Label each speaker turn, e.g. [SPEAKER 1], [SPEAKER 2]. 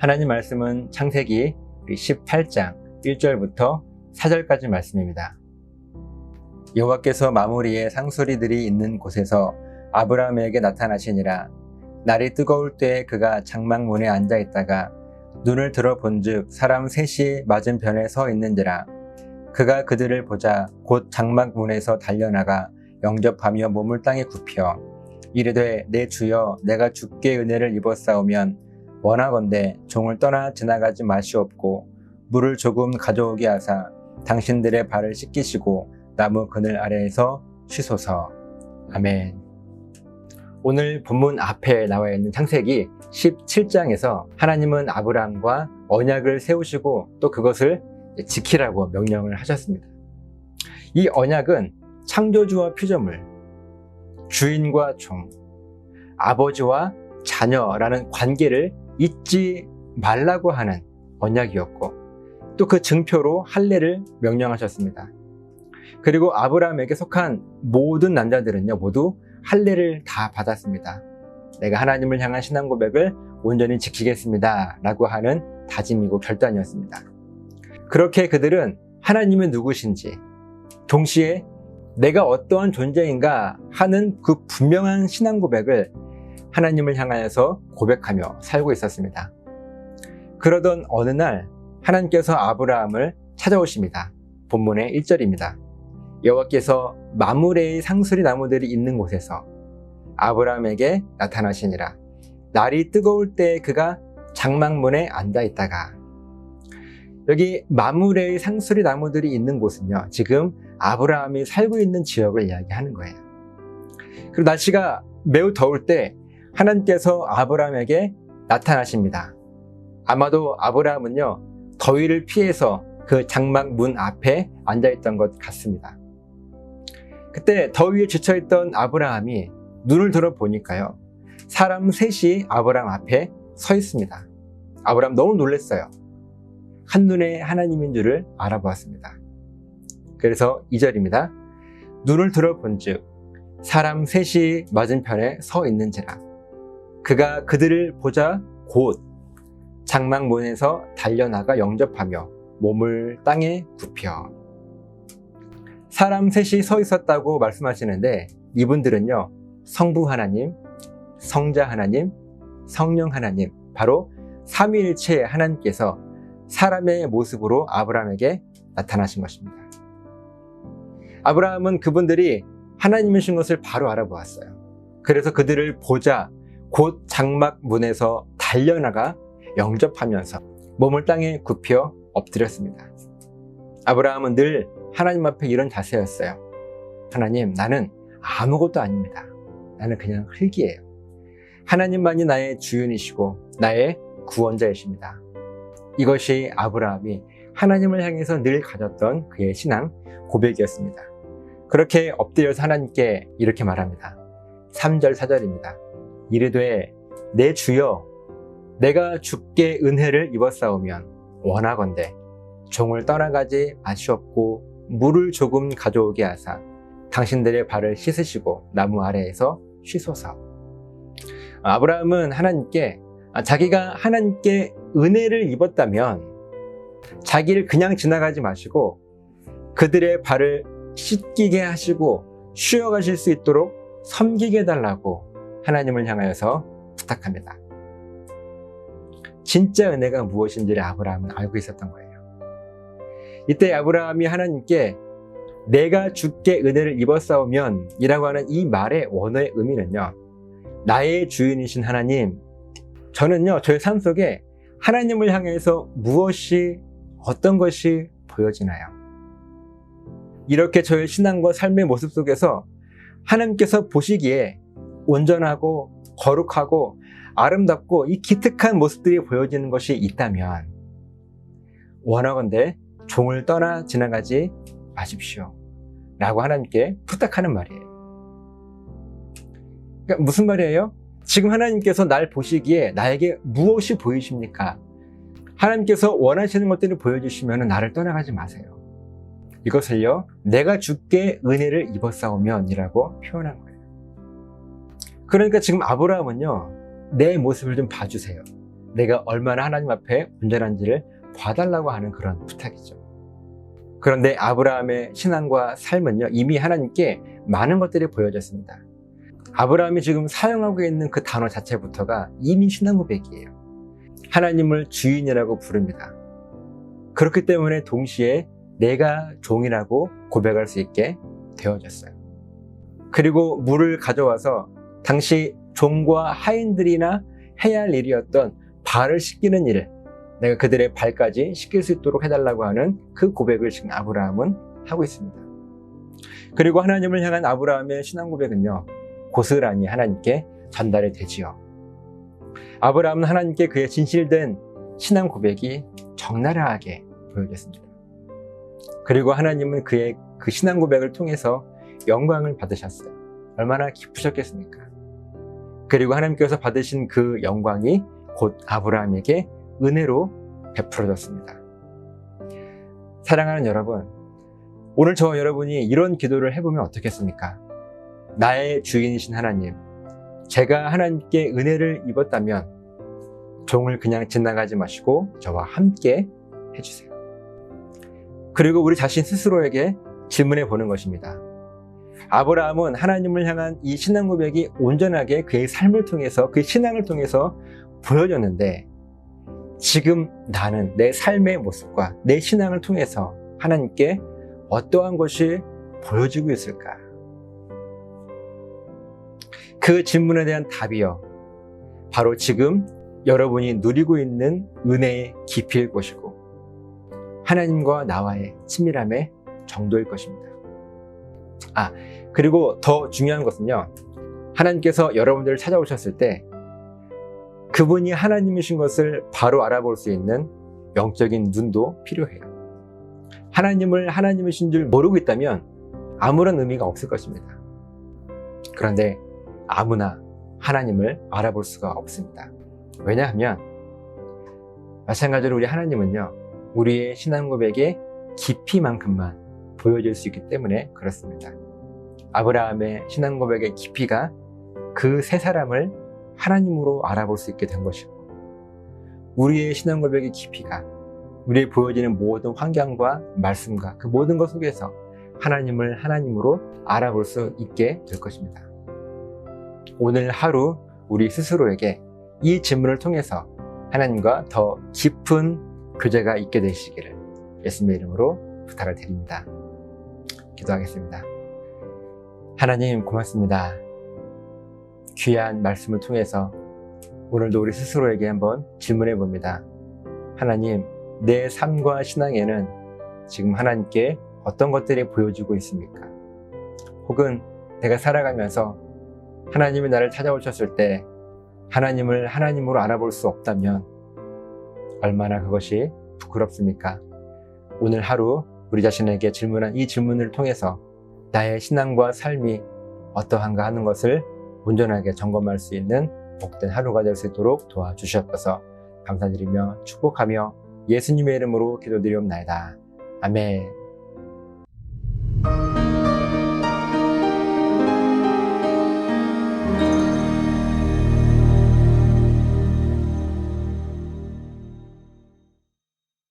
[SPEAKER 1] 하나님 말씀은 창세기 18장 1절부터 4절까지 말씀입니다. 여호와께서 마무리에 상소리들이 있는 곳에서 아브라함에게 나타나시니라 날이 뜨거울 때 그가 장막문에 앉아 있다가 눈을 들어 본즉 사람 셋이 맞은편에 서 있는지라 그가 그들을 보자 곧 장막문에서 달려나가 영접하며 몸을 땅에 굽혀 이르되 내 주여 내가 주께 은혜를 입었사오면 원하건대 종을 떠나 지나가지 마시옵고 물을 조금 가져오게 하사 당신들의 발을 씻기시고 나무 그늘 아래에서 쉬소서 아멘 오늘 본문 앞에 나와 있는 창세기 17장에서 하나님은 아브라함과 언약을 세우시고 또 그것을 지키라고 명령을 하셨습니다. 이 언약은 창조주와 피조물, 주인과 종, 아버지와 자녀라는 관계를 잊지 말라고 하는 언약이었고 또 그 증표로 할례를 명령하셨습니다. 그리고 아브라함에게 속한 모든 남자들은요 모두 할례를 다 받았습니다. 내가 하나님을 향한 신앙 고백을 온전히 지키겠습니다. 라고 하는 다짐이고 결단이었습니다. 그렇게 그들은 하나님이 누구신지, 동시에 내가 어떠한 존재인가 하는 그 분명한 신앙 고백을 하나님을 향하여서 고백하며 살고 있었습니다. 그러던 어느 날 하나님께서 아브라함을 찾아오십니다. 본문의 1절입니다. 여호와께서 마무레의 상수리 나무들이 있는 곳에서 아브라함에게 나타나시니라. 날이 뜨거울 때 그가 장막문에 앉아 있다가 여기 마무레의 상수리 나무들이 있는 곳은요. 지금 아브라함이 살고 있는 지역을 이야기하는 거예요. 그리고 날씨가 매우 더울 때 하나님께서 아브라함에게 나타나십니다. 아마도 아브라함은요. 더위를 피해서 그 장막 문 앞에 앉아 있던 것 같습니다. 그때 더위에 지쳐있던 아브라함이 눈을 들어 보니까요. 사람 셋이 아브라함 앞에 서 있습니다. 아브라함 너무 놀랐어요. 한눈에 하나님인 줄을 알아보았습니다. 그래서 2절입니다. 눈을 들어 본 즉 사람 셋이 맞은편에 서 있는지라 그가 그들을 보자 곧 장막문에서 달려나가 영접하며 몸을 땅에 굽혀 사람 셋이 서 있었다고 말씀하시는데 이분들은요 성부 하나님, 성자 하나님, 성령 하나님 바로 삼위일체 하나님께서 사람의 모습으로 아브라함에게 나타나신 것입니다. 아브라함은 그분들이 하나님이신 것을 바로 알아보았어요. 그래서 그들을 보자 곧 장막 문에서 달려나가 영접하면서 몸을 땅에 굽혀 엎드렸습니다. 아브라함은 늘 하나님 앞에 이런 자세였어요. 하나님, 나는 아무것도 아닙니다. 나는 그냥 흙이에요. 하나님만이 나의 주인이시고 나의 구원자이십니다. 이것이 아브라함이 하나님을 향해서 늘 가졌던 그의 신앙 고백이었습니다. 그렇게 엎드려서 하나님께 이렇게 말합니다. 3절, 4절입니다. 이르되 내 주여 내가 주께 은혜를 입었사오면 원하건대 종을 떠나가지 마시옵고 물을 조금 가져오게 하사 당신들의 발을 씻으시고 나무 아래에서 쉬소서. 아브라함은 하나님께 자기가 하나님께 은혜를 입었다면 자기를 그냥 지나가지 마시고 그들의 발을 씻기게 하시고 쉬어가실 수 있도록 섬기게 해달라고 하나님을 향하여서 부탁합니다. 진짜 은혜가 무엇인지를 아브라함은 알고 있었던 거예요. 이때 아브라함이 하나님께 내가 주께 은혜를 입었사오면 이라고 하는 이 말의 원어의 의미는요. 나의 주인이신 하나님, 저는요, 저의 삶 속에 하나님을 향해서 무엇이, 어떤 것이 보여지나요? 이렇게 저의 신앙과 삶의 모습 속에서 하나님께서 보시기에 온전하고 거룩하고 아름답고 이 기특한 모습들이 보여지는 것이 있다면 원하건대 종을 떠나 지나가지 마십시오. 라고 하나님께 부탁하는 말이에요. 그러니까 무슨 말이에요? 지금 하나님께서 날 보시기에 나에게 무엇이 보이십니까? 하나님께서 원하시는 것들을 보여주시면 나를 떠나가지 마세요. 이것을요, 내가 주께 은혜를 입었사오면 이라고 표현한 거예요. 그러니까 지금 아브라함은요, 내 모습을 좀 봐주세요. 내가 얼마나 하나님 앞에 온전한지를 봐달라고 하는 그런 부탁이죠. 그런데 아브라함의 신앙과 삶은요, 이미 하나님께 많은 것들이 보여졌습니다. 아브라함이 지금 사용하고 있는 그 단어 자체부터가 이미 신앙 고백이에요. 하나님을 주인이라고 부릅니다. 그렇기 때문에 동시에 내가 종이라고 고백할 수 있게 되어졌어요. 그리고 물을 가져와서 당시 종과 하인들이나 해야 할 일이었던 발을 씻기는 일을 내가 그들의 발까지 씻길 수 있도록 해달라고 하는 그 고백을 지금 아브라함은 하고 있습니다. 그리고 하나님을 향한 아브라함의 신앙 고백은요, 고스란히 하나님께 전달이 되지요. 아브라함은 하나님께 그의 진실된 신앙 고백이 적나라하게 보여졌습니다. 그리고 하나님은 그의 그 신앙 고백을 통해서 영광을 받으셨어요. 얼마나 기쁘셨겠습니까? 그리고 하나님께서 받으신 그 영광이 곧 아브라함에게 은혜로 베풀어졌습니다. 사랑하는 여러분, 오늘 저 여러분이 이런 기도를 해보면 어떻겠습니까? 나의 주인이신 하나님, 제가 하나님께 은혜를 입었다면 종을 그냥 지나가지 마시고 저와 함께 해주세요. 그리고 우리 자신 스스로에게 질문해 보는 것입니다. 아브라함은 하나님을 향한 이 신앙 고백이 온전하게 그의 삶을 통해서 그 신앙을 통해서 보여졌는데 지금 나는 내 삶의 모습과 내 신앙을 통해서 하나님께 어떠한 것이 보여지고 있을까? 그 질문에 대한 답이요. 바로 지금 여러분이 누리고 있는 은혜의 깊이일 것이고, 하나님과 나와의 친밀함의 정도일 것입니다. 아, 그리고 더 중요한 것은요. 하나님께서 여러분들을 찾아오셨을 때 그분이 하나님이신 것을 바로 알아볼 수 있는 영적인 눈도 필요해요. 하나님을 하나님이신 줄 모르고 있다면 아무런 의미가 없을 것입니다. 그런데 아무나 하나님을 알아볼 수가 없습니다. 왜냐하면 마찬가지로 우리 하나님은요, 우리의 신앙 고백의 깊이만큼만 보여줄 수 있기 때문에 그렇습니다. 아브라함의 신앙 고백의 깊이가 그 세 사람을 하나님으로 알아볼 수 있게 된 것이고, 우리의 신앙 고백의 깊이가 우리의 보여지는 모든 환경과 말씀과 그 모든 것 속에서 하나님을 하나님으로 알아볼 수 있게 될 것입니다. 오늘 하루 우리 스스로에게 이 질문을 통해서 하나님과 더 깊은 교제가 있게 되시기를 예수님의 이름으로 부탁을 드립니다. 기도하겠습니다. 하나님 고맙습니다. 귀한 말씀을 통해서 오늘도 우리 스스로에게 한번 질문해 봅니다. 하나님, 내 삶과 신앙에는 지금 하나님께 어떤 것들이 보여지고 있습니까? 혹은 내가 살아가면서 하나님이 나를 찾아오셨을 때 하나님을 하나님으로 알아볼 수 없다면 얼마나 그것이 부끄럽습니까? 오늘 하루 우리 자신에게 질문한 이 질문을 통해서 나의 신앙과 삶이 어떠한가 하는 것을 온전하게 점검할 수 있는 복된 하루가 될 수 있도록 도와주시옵소서 감사드리며 축복하며 예수님의 이름으로 기도드리옵나이다. 아멘.